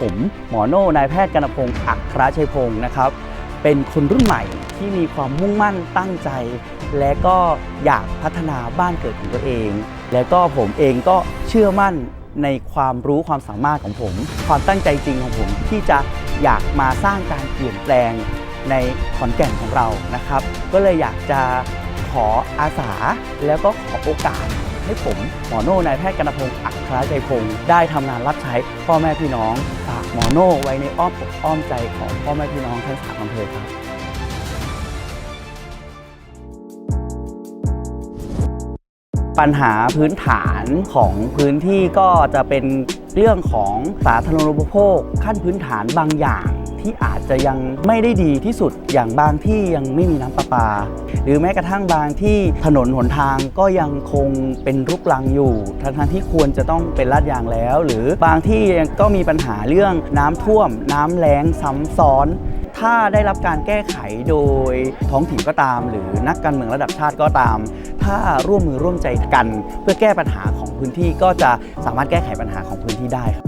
ผมหมอโน่นายแพทย์กนพงศ์อัครชัยพงศ์นะครับ เป็นคนรุ่นใหม่ที่มีความมุ่งมั่นตั้งใจ และก็อยากพัฒนาบ้านเกิดของตัวเอง และก็ผมเองก็เชื่อมั่นในความรู้ความสามารถของผม ความตั้งใจจริงของผมที่จะอยากมาสร้างการเปลี่ยนแปลงในขอนแก่นของเรานะครับ ก็เลยอยากจะขออาสาแล้วก็ขอโอกาส ให้ผมหมอโน่นายแพทย์กนพงศ์อัครใจพงศ์ได้ทำงานรับใช้พ่อแม่พี่น้องฝากหมอโน่ไว้ในอ้อมอกอ้อมใจของพ่อแม่พี่น้องทั้งสามอำเภอครับปัญหาพื้นฐานของพื้นที่ก็จะเป็นเรื่องของสาธารณูปโภคขั้นพื้นฐานบางอย่าง ที่อาจจะยังไม่ได้ดีที่สุดอย่างบางที่ยังไม่มีน้ำประปา หรือแม้กระทั่งบางที่ถนนหนทางก็ยังคงเป็นรุกรังอยู่ทั้งๆที่ควรจะต้องเป็นลาดยางแล้ว หรือบางที่ก็มีปัญหาเรื่องน้ำท่วม น้ำแล้งซ้ำซ้อน ถ้าได้รับการแก้ไขโดยท้องถิ่นก็ตาม หรือนักการเมืองระดับชาติก็ตาม ถ้าร่วมมือร่วมใจกัน เพื่อแก้ปัญหาของพื้นที่ก็จะสามารถแก้ไขปัญหาของพื้นที่ได้ครับ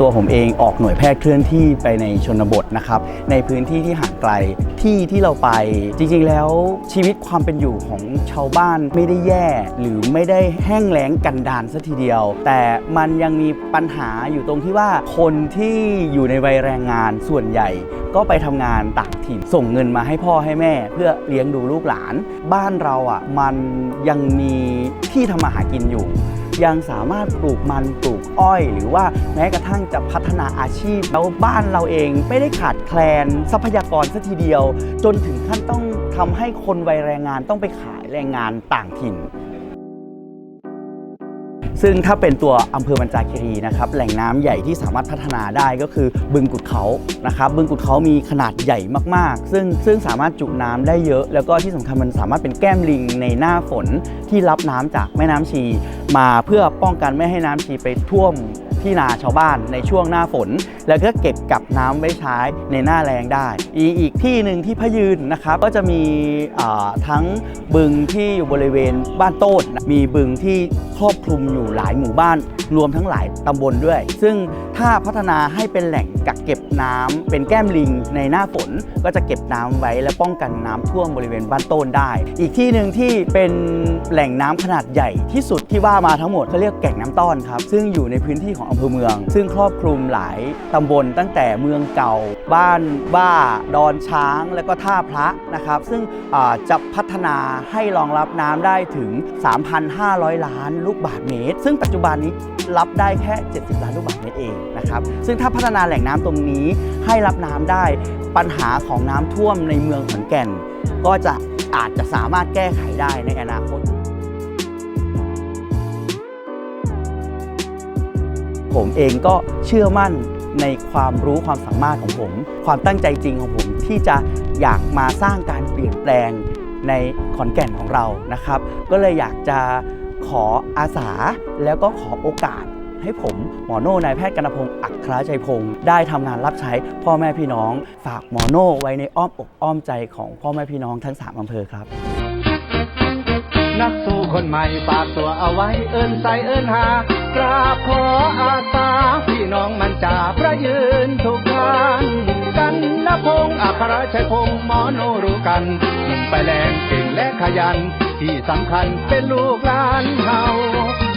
ตัวผมเองออกหน่วยแพทย์เคลื่อนที่ไปในชนบทนะครับ ในพื้นที่ที่ห่างไกลที่ที่เราไป จริงๆแล้วชีวิตความเป็นอยู่ของชาวบ้านไม่ได้แย่ หรือไม่ได้แห้งแล้งกันดานซะทีเดียว แต่มันยังมีปัญหาอยู่ตรงที่ว่าคนที่อยู่ในวัยแรงงานส่วนใหญ่ก็ไปทำงานต่างถิ่นส่งเงินมาให้พ่อให้แม่ เพื่อเลี้ยงดูลูกหลาน บ้านเราอะมันยังมีที่ทำมาหากินอยู่ ยังสามารถปลูกมันปลูกอ้อย หรือว่าแม้กระทั่งจะพัฒนาอาชีพ แล้วบ้านเราเองไม่ได้ขาดแคลนทรัพยากรสัทีเดียว จนถึงขั้นต้องทำให้คนวัยแรงงานต้องไปขายแรงงานต่างถิ่น ซึ่งถ้าเป็นตัวอำเภอบัญจาคีรีนะครับแหล่งน้ำใหญ่ที่สามารถพัฒนาได้ก็คือบึงกุดเขานะครับบึงกุดเขามีขนาดใหญ่มากๆ ซึ่งซึ่งสามารถจุน้ำได้เยอะ แล้วก็ที่สำคัญมันสามารถเป็นแก้มลิงในหน้าฝนที่รับน้ำจากแม่น้ำชี มาเพื่อป้องกันไม่ให้น้ำชีไปท่วม ที่นาชาวบ้านในช่วงหน้าฝน แล้วก็เก็บกับน้ำไว้ใช้ในหน้าแรงได้ อีกอีกที่หนึ่งที่พยืนนะครับก็จะมีทั้งบึงที่อยู่บริเวณบ้านโต้นมีบึงที่ครอบคลุมอยู่หลายหมู่บ้าน รวมทั้งหลายตำบลด้วย ซึ่งถ้าพัฒนาให้เป็นแหล่งกักเก็บน้ำเป็นแก้มลิงในหน้าฝนก็จะเก็บน้ำไว้และป้องกันน้ำท่วมบริเวณบ้านต้นได้ อีกที่หนึ่งที่เป็นแหล่งน้ำขนาดใหญ่ที่สุดที่ว่ามาทั้งหมดเขาเรียกแก่งน้ำต้อนครับ ซึ่งอยู่ในพื้นที่ของอำเภอเมือง ซึ่งครอบคลุมหลายตำบลตั้งแต่เมืองเก่า บ้านบ้า ดอนช้าง และก็ท่าพระนะครับ ซึ่งจะพัฒนาให้รองรับน้ำได้ถึง 3,500 ล้านลูกบาศก์เมตร ซึ่งปัจจุบันนี้รับได้แค่ 70 ล้านลูกบาศก์เมตรเองนะครับ ซึ่งถ้าพัฒนาแหล่งน้ำตรงนี้ให้รับน้ำได้ปัญหาของน้ำท่วมในเมืองขอนแก่น ก็จะอาจจะสามารถแก้ไขได้ในอนาคต ผมเองก็เชื่อมั่นในความรู้ความสามารถของผม ความตั้งใจจริงของผมที่จะอยากมาสร้างการเปลี่ยนแปลงในขอนแก่นของเรานะครับ ก็เลยอยากจะขออาสาแล้วก็ขอโอกาสให้ผมหมอโน่นายแพทย์กนพงศ์อัครใจพงศ์ได้ทำงานรับใช้พ่อแม่พี่น้อง ฝากหมอโน่ไว้ในอ้อมอกอ้อมใจของพ่อแม่พี่น้องทั้งสามอำเภอครับนักสู้ คนใหม่ฝากตัวเอาไว้เอินใสเอินหากราบขออาสาพี่น้องมันจ่าพระยืนทุกท่านกันนพงอัครชัยพงหมอโนรู้กันหนุ่มไปแรงเก่งและขยัน ที่สำคัญเป็นลูกหลานเฮา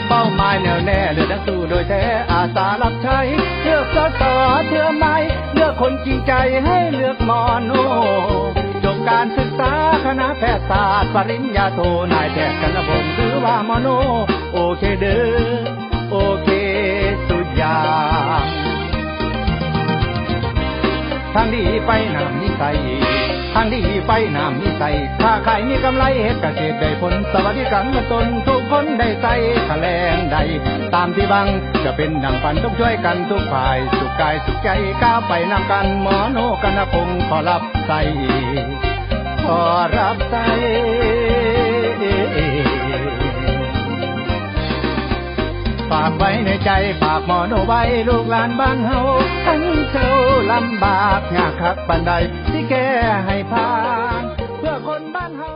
เป้าหมายแน่วแน่เลือนักสู้โดยแท้อาสารับใช้เลือกสสเชื่อไหมเลือกคนจริงใจให้เลือกหมอโนจบการศึกษา คณะแพทยศาสตร์ปริญญาโทนายแพทย์กันพงศ์หรือว่ามโน โอเคเด้อโอเคสุดยางทางดีไปนำนิสัยทางดีไปนำนิสัยถ้าใครมีกำไรเฮ็ดเกษตรได้ผลสวัสดิการมาตนทุกคนได้ใส่ขแลงใด ตามที่บังจะเป็นดังฝันต้องช่วยกันทุกฝ่าย สุขกายสุขใจก้าวไปนำกันหมอโนกันพงขอรับใส่ ขอรับใส่ฝากไว้ในใจฝากหมอนไว้ลูกหลานบ้านเฮาทั้งเซาลำบากยากคักปันใดที่แก้ให้ผ่าน เพื่อคนบ้านเฮา